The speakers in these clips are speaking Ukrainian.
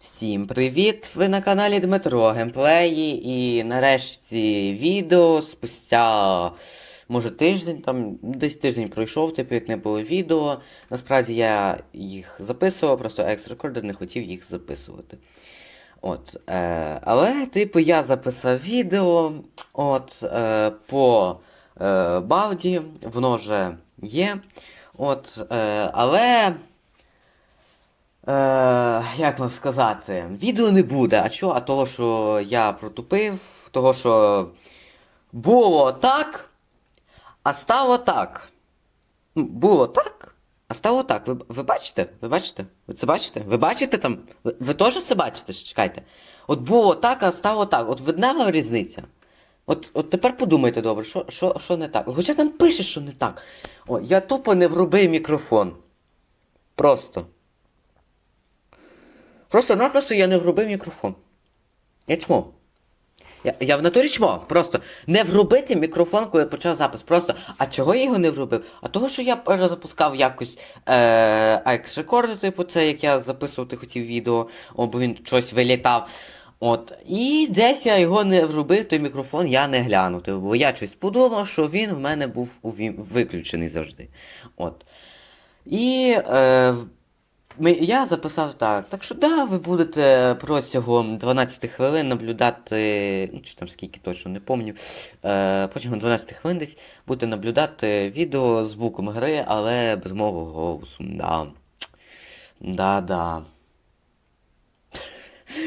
Всім привіт! Ви на каналі Дмитро Геймплеї і нарешті відео спустя може тиждень, там десь тиждень пройшов, типу як не було відео. Насправді я їх записував, просто екс-рекордер не хотів їх записувати. От, е, але, типу, я записав відео от, е, по е, Бавді, воно вже є. От, е, але. Е, як вам сказати, відео не буде. А чого? А того, що я протупив, того, що було так, а стало так. Було так, а стало так. Ви, ви бачите? Ви бачите? Ви це бачите? Ви бачите там? Ви, ви теж це бачите? Чекайте. От було так, а стало так. От видна вам різниця. От, от тепер подумайте добре, що, що, що не так. Хоча там пише, що не так. О, я тупо не врубив мікрофон. Просто. Просто-напросто я не врубив мікрофон. Я чмо. Я, я в натурі чмо. Просто не врубити мікрофон, коли почав запис. Просто. А чого я його не врубив? А того, що я перезапускав якось е, рекорди, типу, це як я записувати хотів відео, бо він щось вилітав. От. І десь я його не врубив, той мікрофон я не глянув. Типу, бо я щось подумав, що він в мене був увім- виключений завжди. От. І. Е, ми, я записав так. Так що да, ви будете протягом 12 хвилин наблюдати, ну чи там скільки точно не пам'ятаю, е, протягом 12 хвилин десь будете наблюдати відео з звуком гри, але без мого голосу. Да. Да-да.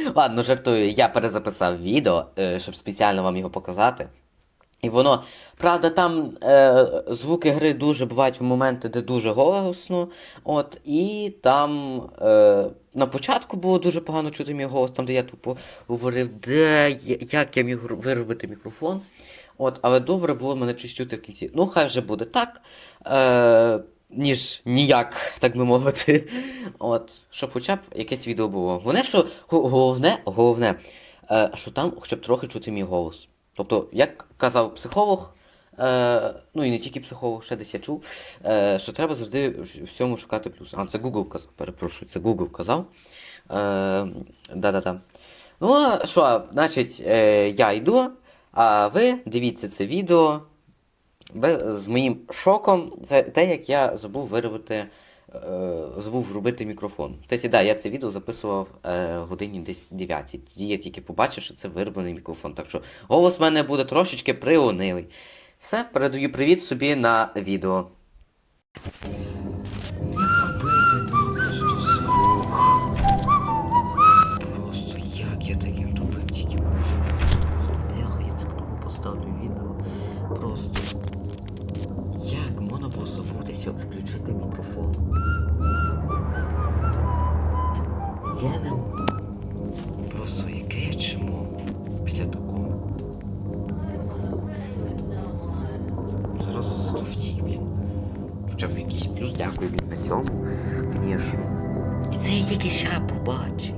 Ладно, жартую, я перезаписав відео, е, щоб спеціально вам його показати. І воно, правда, там е, звуки гри дуже бувають в моменти, де дуже голосно. От, і там е, на початку було дуже погано чути мій голос, там де я тупо говорив, де як я міг виробити мікрофон. От, але добре було мене чути в кінці. Ну, хай вже буде так. Е, ніж ніяк, так би мовити. От, щоб хоча б якесь відео було. Головне, що головне, головне, е, що там хоча б трохи чути мій голос. Тобто, як казав психолог, е, ну і не тільки психолог, ще десь я чув, е, що треба завжди всьому шукати плюс. А, це Google казав, перепрошую, це Google казав. Е, да-да-да. Ну, що, значить, е, я йду, а ви дивіться це відео з моїм шоком, те, як я забув виробити, забув врубити мікрофон. Тесі, да, я це відео записував е, годині десь 9. Тоді я тільки побачив, що це вироблений мікрофон. Так що голос в мене буде трошечки приунилий. Все, передаю привіт собі на відео. Побачив.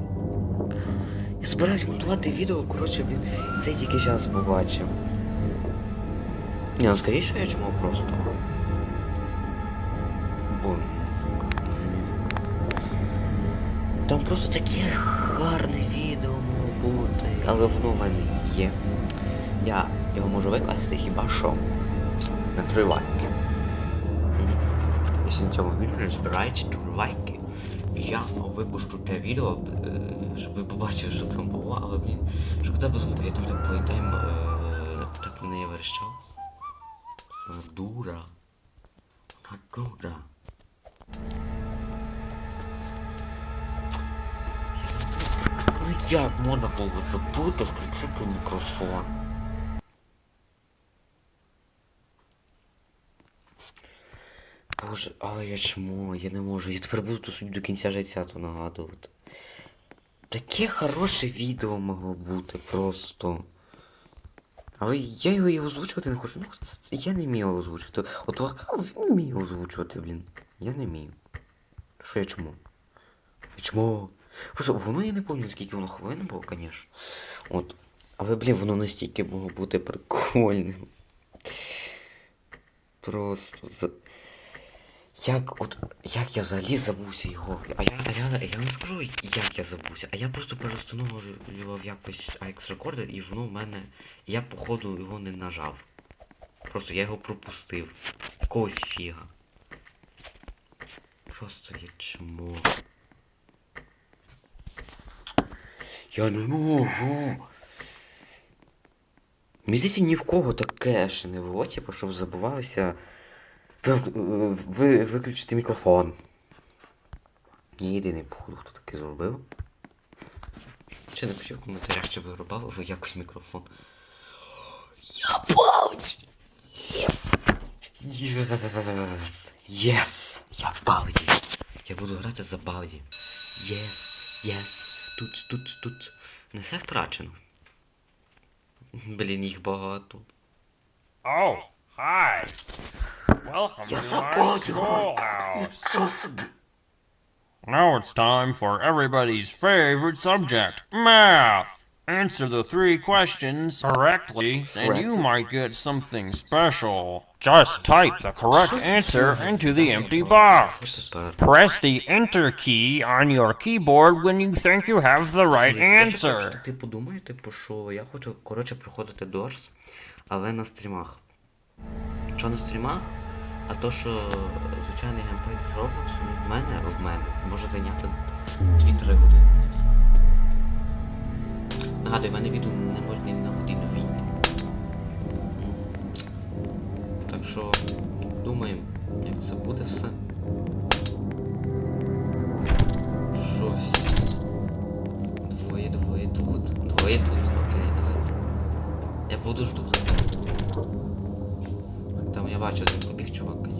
Я збираюсь монтувати відео, коротше, блін, це тільки зараз побачив. Ні, ну скоріше, я чмо просто. Бо. Там просто таке гарне відео могло бути, але воно в мене є. Я його можу викласти хіба що на три лайки. Якщо на цьому відео не збираєте три лайки, я випущу те відео, е, щоб ви побачили, що там було, але блін, шкода без звуку, я там так поїтаємо, так на неї верещав. Вона дура. Вона дура. Ну як можна було забути включити мікрофон? Боже, але я чмо, я не можу. Я тепер буду собі до кінця життя то нагадувати. Таке хороше відео могло бути просто. Але я його і озвучувати не хочу. Ну, це, це- я не вмію озвучувати. От Лакав він вміє озвучувати, блін. Я не вмію. Що я чому? Я чому? Просто воно я не пам'ятаю, скільки воно хвилин було, звісно. От. Але, блін, воно настільки могло бути прикольним. Просто. Як от як я взагалі забувся його? А я, а я, я не скажу, як я забувся, а я просто перестановлював якось AX рекордер і воно в мене. Я походу його не нажав. Просто я його пропустив. Якогось фіга. Просто є чмо. Я не можу. Мені здається, ні в кого таке ще не було, типу, щоб забувалося ви, ви, виключити мікрофон. Я єдиний, походу, хто таке зробив. Чи напишіть в коментарях, чи ви вже якось мікрофон. Я балді! Єс! Єс! Я в балді! Я буду грати за балді. Єс! Єс! Тут, тут, тут. Не все втрачено. Блін, їх багато. Oh, hi. Welcome Yes, to I my bought you. schoolhouse. Що собі? Now it's time for everybody's favorite subject, math. Answer the three questions correctly, and you might get something special. Just type the correct answer into the empty box. Тепер. Press the enter key on your keyboard when you think you have the right Я ще answer. так, Типу думаю, типу, що я хочу, коротше, проходити Дорс, але на стрімах. Що на стрімах? А то, що звичайний геймпейд в Roblox в мене, в мене може зайняти 2-3 години. Нагадую, в мене відео не може ні на годину війти. Так що думаємо, як це буде все. Щось. Двоє, двоє тут. Двоє тут. Окей, давайте. Я буду жду. zobaczył ten picture.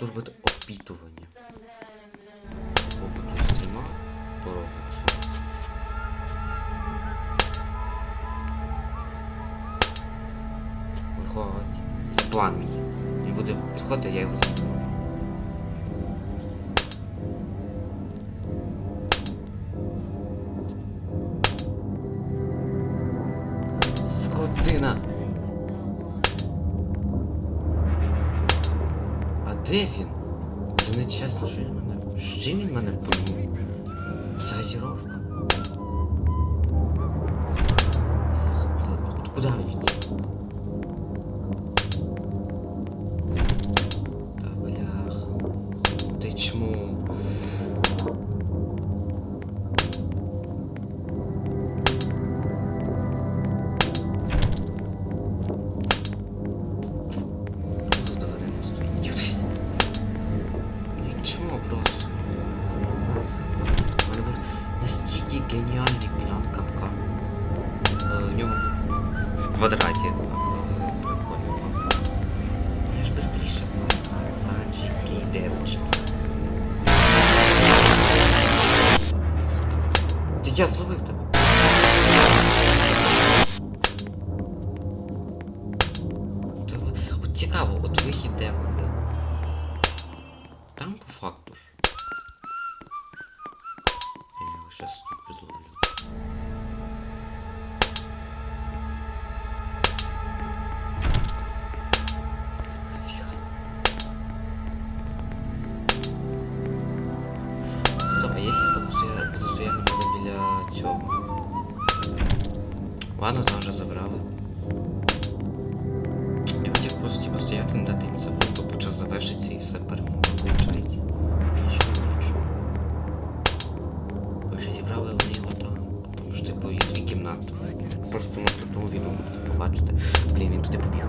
Буду робити опитування. Побуду стріма по Роблоксу. Виходить. Це план мій. Він буде підходити, я його зроблю. Де він? Це не чесно, що він мене. З чим він мене поміг? Це азіровка. Куди він настільки геніальний план капка. Е, В ньому був в квадраті. Е, Прикольно було. Я ж быстріше пацанчики і девочки. Ти я зловив тебе. Тебе- відправили його там. Ж типу їхню кімнату. Просто можна тому відео побачити. Блін, він туди побіг.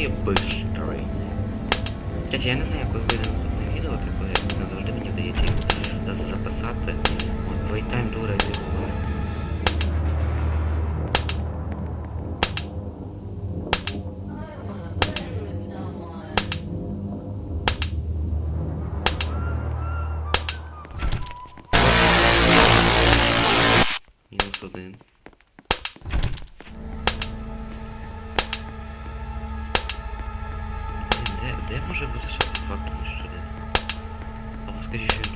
Сіки бистрий. Кстати, я не знаю, коли вийде наступне відео, типу, як не завжди мені вдається його записати. От Playtime дура не. Мінус один. Блін, Де, де може бути ще по факту ще один? Або скажіть,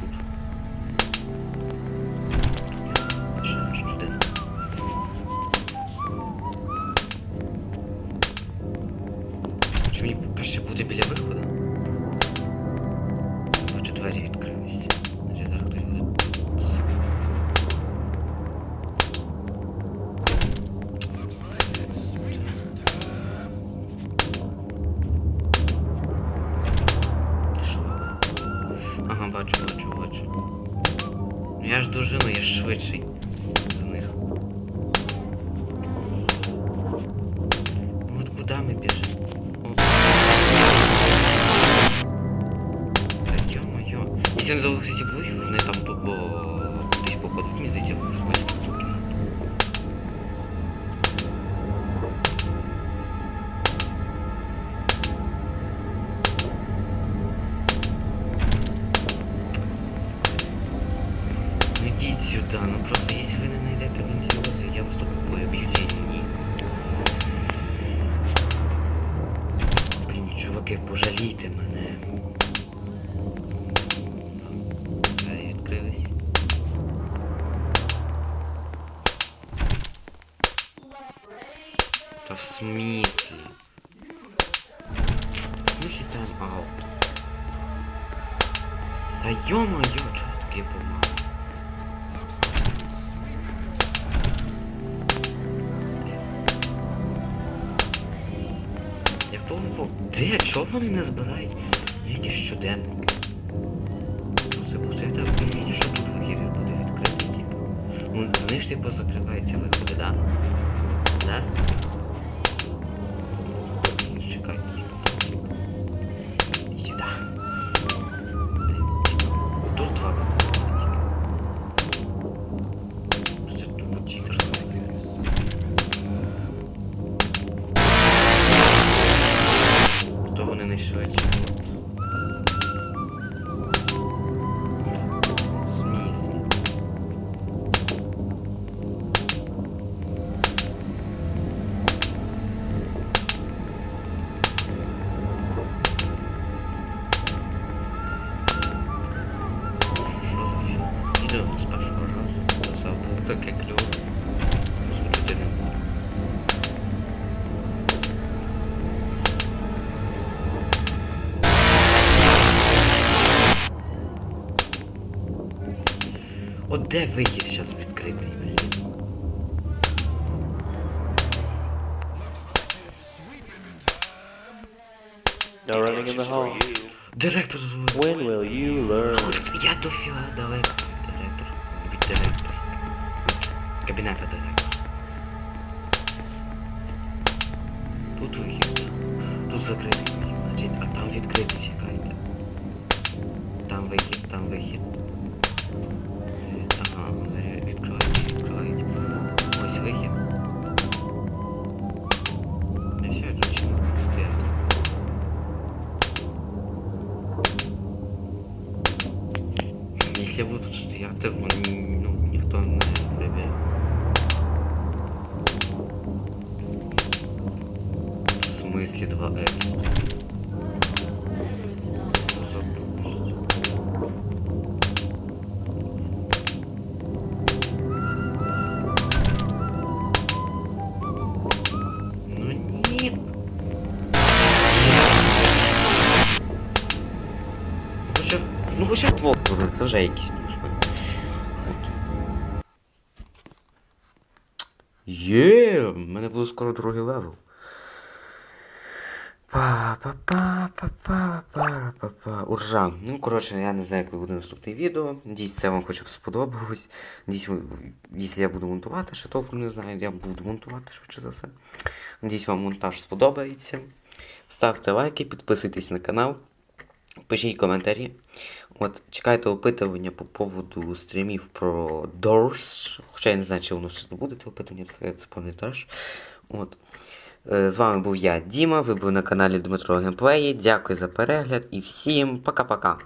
Та в смислі? В смислі там аут? Та ё-моё, я таке помагаю? Я помню, де? Чого вони не збирають? Які щоденники? Так пізніше, що тут вихід буде відкритий, типу. Вони ж типу закриваються виходи, да? Да? От де вихід зараз відкритий, блін? No running in the hall. Директор звук. When will you learn? Я дофіга далеко. Директор. Від директора. Кабінета директора. Тут вихід. Тут закритий. Значить, а там відкритий, чекайте. Там вихід, там вихід. Блок буде, це вже якийсь плюс. Є, в мене буде скоро другий левел. Па-па-па-па-па-па-па. Ура! Ну, коротше, я не знаю, коли буде наступне відео. Надіюсь, це вам хоча б сподобалось. Надіюсь, якщо я буду монтувати, ще толком не знаю, я буду монтувати швидше за все. Надіюсь, вам монтаж сподобається. Ставте лайки, підписуйтесь на канал, пишіть коментарі. От, чекайте опитування по поводу стрімів про Doors. Хоча я не знаю, чи воно щось буде те опитування, це, це пам'ятаєш. От. Е, З вами був я, Діма. Ви були на каналі Дмитро Геймплеї. Дякую за перегляд і всім пока-пока.